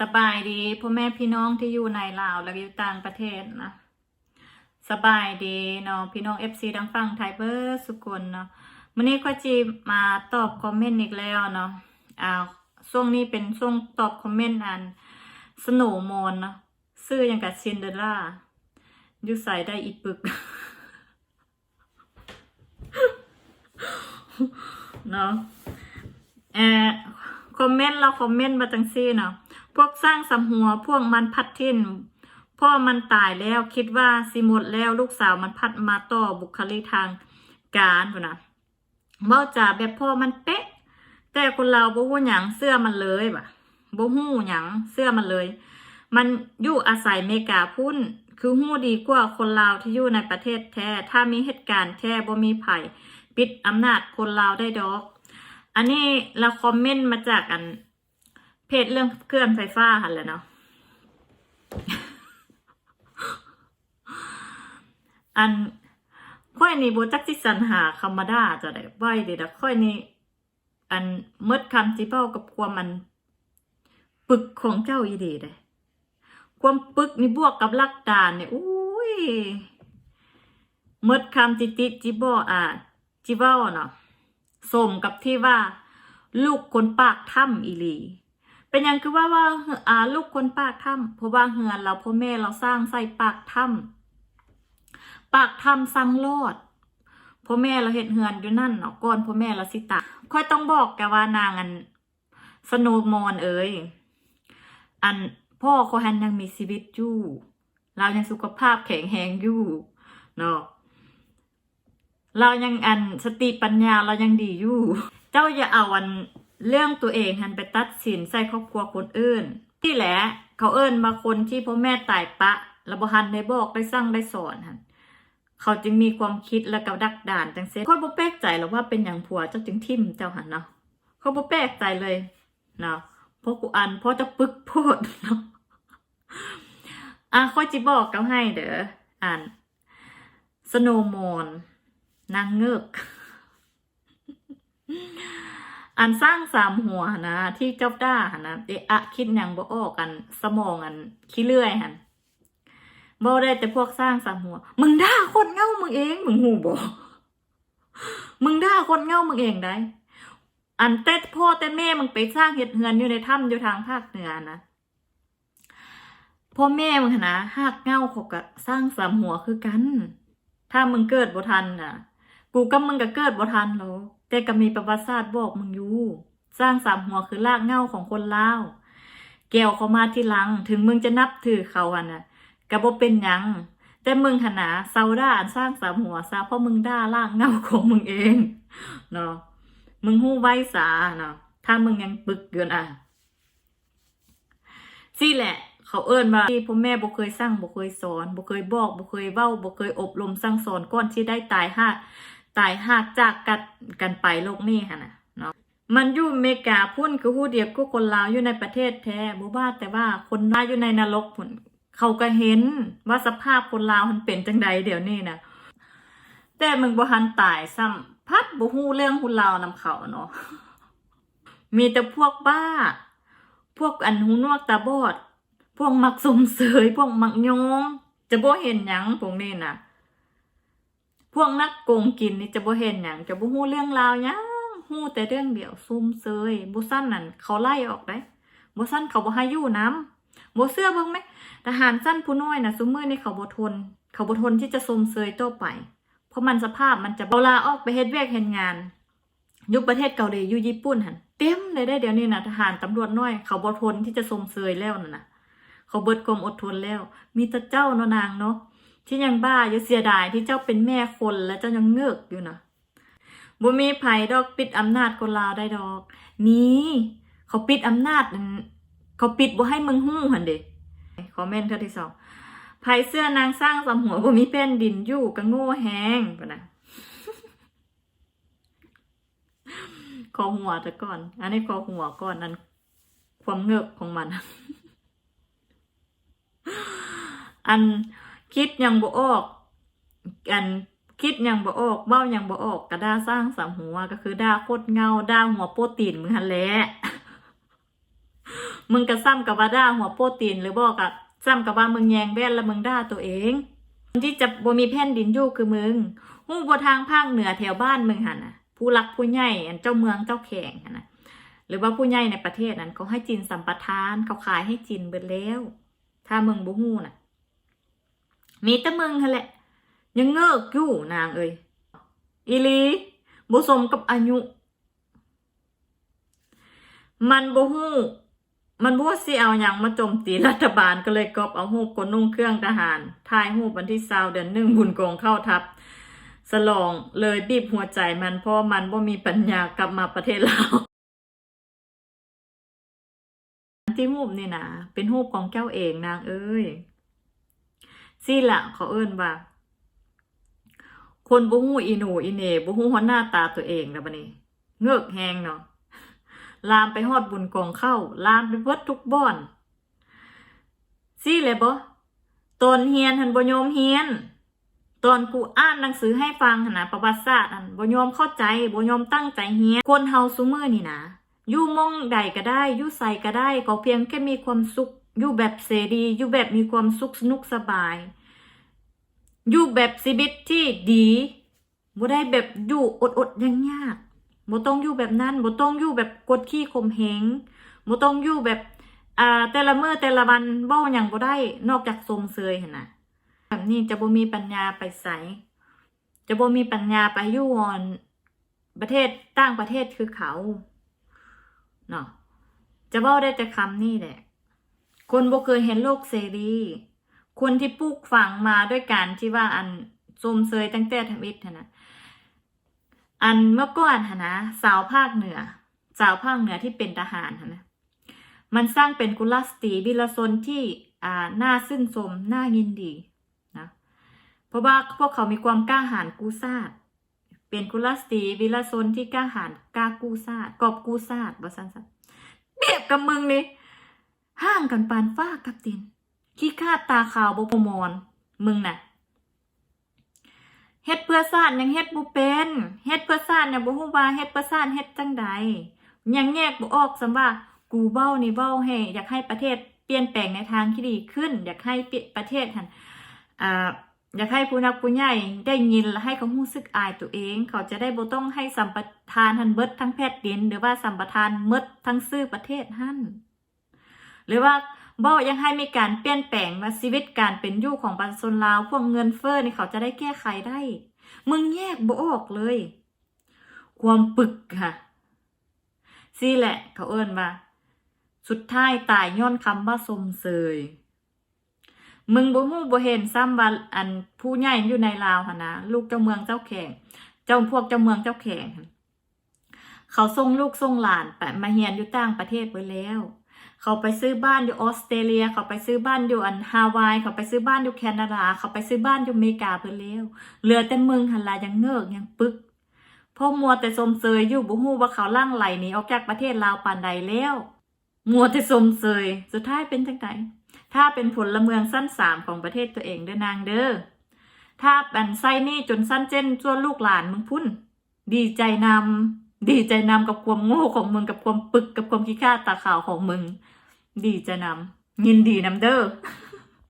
สบายดีพ่อแม่พี่น้องที่อยู่ในลาวและอยู่ต่างประเทศนะสบายดีเนาะพี่น้องเอฟซีดังฟังไทเบอร์สุกุลเนาะวันนี้ก็จีมาตอบคอมเมนต์อีกแล้วเนาะอ่าช่วงนี้เป็นช่วงตอบคอมเมนต์อันสโนมอนเนาะซื้อยังกับซินเดอล่าอยู่ใส่ได้อีปึกเนาะเอ่อคอมเมนต์เราคอมเมนต์มาจังซี่เนาะ พวกสร้างสำหัวพวกมันพัดทินพ่อมันตายแล้วคิดว่าสิหมดแล้วลูกสาวมันพัดมาต่อบุคลิกทางการนะเบ้าจ่าแบบพ่อมันเป๊ะ แต่คนเราบ่ฮู้หยังเสื้อมันเลยบ่ะบ่ฮู้หยังเสื้อมันเลย มันอยู่อาศัยเมกาพุ่นคือฮู้ดีกว่าคนลาวที่อยู่ในประเทศแท้ ถ้ามีเหตุการณ์แท้บ่มีไผ่ปิดอำนาจคนลาวได้ดอก อันนี้เราคอมเมนต์มาจากอัน เพจเรื่องเครื่องไฟฟ้าหันแหละเนาะอันค่อยนี่โบจักสิสรรหาคำมาด่าจะได้ไหวเดีนะค่อยนี่อันเมดคำจิเป้ากับความมันปึกของเจ้าอีเดีเลยความปึกนี่บวกกับลักดานเนี่ยอุ้ยเมดคำจิติจิบออ่าจิเบ้าเนาะสมกับที่ว่า ลูกคนปากถ้ำอีหลี เป็นยังคือว่าว่าอ่าลูกคนปากถ้ำเพราะว่าเฮือนเราพ่อแม่เราสร้างใส่ปากถ้ำปากถ้ำสังโลดพ่อแม่เราเห็นเฮือนอยู่นั่นเนาะก่อนพ่อแม่เราสิตาค่อยต้องบอกแกว่านางอันสโนมอนเอ้ยอันพ่อเขาหันยังมีชีวิตอยู่ เรายังสุขภาพแข็งแรงอยู่เนาะเรายังอันสติปัญญาเรายังดีอยู่ เจ้าอย่าเอาอัน เรื่องตัวเองหันไปตัดสินใส่ครอบครัวคนอื่น ที่แหละเขาเอิ้นมาคนที่พ่อแม่ตายปะแล้วบ่หันได้บอกได้สั่งได้สอนหันเขาจึงมีความคิดและกับดักด่านจังเซ่ค่อยบ่แปลกใจหรอกว่าเป็นอย่างผัวเจ้าจึงทิ่มเจ้าหันเนาะเขาบ่แปลกใจเลยเนาะเพราะกูอันเพราะจะปึกโพดเนาะอะค่อยจิบอกเจ้าให้เด้ออ่านสโนมอนนางเงือก อันสร้างสามหัวนะที่เจ้าด้าหนะเอะอะคิดยังบ่ออกกัน สมองอันขี้เลื่อยหันบ่ได้แต่พวกสร้างสามหัว มึงด่าคนเง่ามึงเอง มึงหูบ่มึงด่าคนเง่ามึงเองได้ อันแต่พ่อแต่แม่มึงไปสร้างเฮ็ดเฮือนอยู่ในถ้ำอยู่ทางภาคเหนือนะพ่อแม่มึงนนะหากเง่าเขาก็สร้างสามหัวคือกัน ถ้ามึงเกิดบ่ทันน่ะ กูกับมึงก็เกิดบ่ทันหรอก แต่ก็มีประวัติศาสตร์บอกมึงอยู่ สร้างสามหัวคือรากเง้าของคนลาว แก้วเขามาที่หลัง ถึงมึงจะนับถือเขาหันน่ะก็บ่เป็นยังแต่มึงหนาเซาด้าอันสร้างสามหัวซะเพราะมึงด่ารากเงาของมึงเองเนาะมึงหู้ไว้สาเนาะถ้ามึงยังปึกเกินอะสิแหละ เขาเอิ้นว่าที่พ่อแม่บ่เคยสร้างบ่เคยสอนบ่เคยบอกบ่เคยเว้าบ่เคยอบรมสั่งสอนก่อนที่ได้ตายหา ตายหากจากกันกันไปโลกนี้หั่นน่ะเนาะมันอยู่เมกาพุ่นคือฮู้เดียบก็คนลาวอยู่ในประเทศแท้บ่ว่าแต่ว่าคนลาวอยู่ในนรกพุ่นเขาก็เห็นว่าสภาพคนลาวมันเป็นจังใดเดี๋ยวนี้นะแต่มึงบ่ทันตายซ้ำพัดบ่ฮู้เรื่องคนลาวนำเขาเนาะมีแต่พวกบ้า พวกอันหูนวกตาบอด พวกมักสมเสยพวกมักยงจะบ่เห็นหยังพวกนี้น่ะ พวกนักโกงกินนี่จะบ่เห็นหยังจะบ่ฮู้เรื่องราวหยังฮู้แต่เรื่องเดียวซุ่มเซยบ่ซั่นนั่นเขาไล่ออกได้บ่ซั่นเขาบ่ให้อยู่นํบ่เชื่อเบิ่งไหมทหารสั้นผู้น้อยน่ะซุมื้อนี้เขาบ่ทน เขาบ่ทนที่จะซุ่มเซยต่อไป เพราะมันสภาพมันจะเวลาออกไปเฮ็ดเวียกเฮ็ดงานยุคประเทศเกาหลีอยู่ญี่ปุ่นหันเต็มเลยได้เดี๋ยวนี้นะทหารตำรวจน้อย เขาบ่ทนที่จะสมเสยแล้วนั่นน่ะเขาเบิดความอดทนแล้ว มีแต่เจ้าเนาะนางเนาะ ที่ยังบ้าอยู่เสียดายที่เจ้าเป็นแม่คนและเจ้ายังเงือกอยู่นะบ่มีไผดอกปิดอำนาจคนลาวได้ดอกมีเขาปิดอำนาจเขาปิดบ่ให้มึงฮู้หันเด้คอมเมนต์เท่ที่สองไผเสื้อนางสร้างสำหัวบ่มีแผ่นดินอยู่ก็โง่แฮงปะนะคอหัวแต่ก่อน อันนี้คอหัวก่อนนั้น ความเงือกของมัน อัน คิดยังบ่ออกอันคิดยังบ่ออกเบ้ายังบ่ออกกระด้าสร้างสามหัวก็คือด้าโคตรเงาด้าหัวโปรตีนมึงหันแหละมึงก็ซ้ำกับว่าด่าหัวโปรตีนหรือบอกกับซ้ำกับว่ามึงแยงแว่นแล้วมึงด่าตัวเองคนที่จะบ่มีแผ่นดินอยู่คือมึงฮู้บ่ทางภาคเหนือแถวบ้านมึงหันน่ะ ผู้รักผู้ใหญ่อันเจ้าเมืองเจ้าแข่งนะหรือว่าผู้ใหญ่ในประเทศนั้นเขาให้จีนสัมปทานเขาขายให้จีนเบิดแล้ว ถ้ามึงบ่ฮู้น่ะ มีแต่มึงหั่แหละ ยังเงิกอยู่นางเอ้ยอีลีบ่สมกับอายุ มันบ่ฮู้มันบ่สิเอาหยังมาโจมตีรัฐบาลก็เลยกอบเอารูปคนนุ่งเครื่องทหารถ่ายรูปวันที่20เดือนหนึ่งบุญกองเข้าทัพสลองเลยบีบหัวใจมันเพราะมันบ่มีปัญญากลับมาประเทศลาที่รูปนี่นะเป็นรูปของเจ้าเองนางเอ้ย สิละเขาเอิ้นว่า คนบ่ฮู้อีหนูอีเน่บ่ฮู้ฮอดหน้าตาตัวเองแล้วบัดนี้ เงือกแฮงเนาะลามไปฮอดบุญกองเข้า ลามไปเบิดทุกบ่อนสิเลยบ่ตอนเฮียนหันบ่ยอมเฮียน ตอนกูอ่านหนังสือให้ฟังนะประวัติศาสตร์อันบ่ยอมเข้าใจบ่ยอมตั้งใจเฮียนคนเฮาซุมื้อนี่นะอยู่มองใดก็ได้อยู่ไสก็ได้ก็เพียงแค่มีความสุข อยู่แบบเสรีอยู่แบบมีความสุขสนุกสบาย อยู่แบบชีวิตที่ดีบ่ได้แบบอยู่อดอดๆยังยากบ่ต้องอยู่แบบนั้นบ่ต้องอยู่แบบกดขี้ข่มเหงบ่ต้องอยู่แบบอ่าแต่ละมื้อแต่ละวันเว้าหยังบ่ได้นอกจากสมเสยเหั่นนะแบบนี้จะบ่มีปัญญาไปไสจะบ่มีปัญญาไปอยู่ออนประเทศต่างประเทศคือเขาเนาะจะเว้าได้แต่คำนี้แหละ คนบ่เคยเห็นโลกเสรีคนที่ปลูกฝังมาด้วยการที่ว่าอันสมเสยตั้งแต่ทวิตนะอันเมื่อก่อนนะสาวภาคเหนือ สาวภาคเหนือที่เป็นทหารนะมันสร้างเป็นกุลสตรีวิลชนที่อ่าน่าชื่นชมน่ายินดีนะเพราะว่าพวกเขามีความกล้าหาญกู้ซาดเป็นกุลสตรีวิลชนที่กล้าหาญกล้ากู้ซาดกอบกู้ซาดบ่ซั่นซะเปรียบกับมึงนี่ ห่างกันปานฟ้ากับดินขี้คาดตาขาวบ่ประมอนมึงน่ะเฮ็ดเพื่อชาติยังเฮ็ดบ่เป็นเฮ็ดเพื่อชาติเนี่ยบ่ฮู้ว่าเฮ็ดเพื่อชาติเฮ็ดจังใดยังแยกบ่ออกซำว่ากูเว้านี่เว้าให้อยากให้ประเทศเปลี่ยนแปลงในทางที่ดีขึ้น อยากให้ประเทศหันอ่าอยากให้ผู้นักผู้ใหญ่ได้ยินและให้เขารู้สึกอายตัวเอง เขาจะได้บ่ต้องให้สัมปทานหันเบิดทั้งแพทย์ดิน หรือว่าสัมปทานหมดทั้งซื้อประเทศหั่น หรือว่าบ่ยังให้มีการเปลี่ยนแปลงว่าชีวิตการเป็นอยู่ของประชนลาวพวกเงินเฟ้อนี่เขาจะได้แก้ไขได้ มึงแยกบออกเลย ความปึกค่ะซี่แหละ เขาเอิ้นว่าสุดท้ายตายย้อนคำว่าสมเสยมึงบ่ฮู้บ่เห็นซ้ำว่าอันผู้ใหญ่อยู่ในลาวหนนะลูกเจ้าเมืองเจ้าแข่ง เจ้าพวกเจ้าเมืองเจ้าแข่งเขาส่งลูกส่งหลานไปมาเรียนอยู่ต่างประเทศไว้แล้ว เขาไปซื้อบ้านอยู่ออสเตรเลีย เขาไปซื้อบ้านอยู่อันฮาวาย เขาไปซื้อบ้านอยู่แคนาดา เขาไปซื้อบ้านอยู่อเมริกาเพิ่นแล้วเหลือแต่มึงหันลายังเงิกยังปึกพราะมัวแต่สมเสยอยู่บ่ฮู้ว่าเขาล่างไหลหนีออกจากประเทศลาวปานใดแล้วมัวแต่สมเสยสุดท้ายเป็นจังไดถ้าเป็นผลละเมืองสั้นสามของประเทศตัวเองเด้อนางเด้อถ้าบันไส้นี่จนสั้นเจนชั่วลูกหลานมึงพุ่น ดีใจนำ ดีใจนำกับความโง่ของมึงกับความปึกกับความขี้ข้าตาขาวของมึง ดีใจนำยินดีนำเด้อ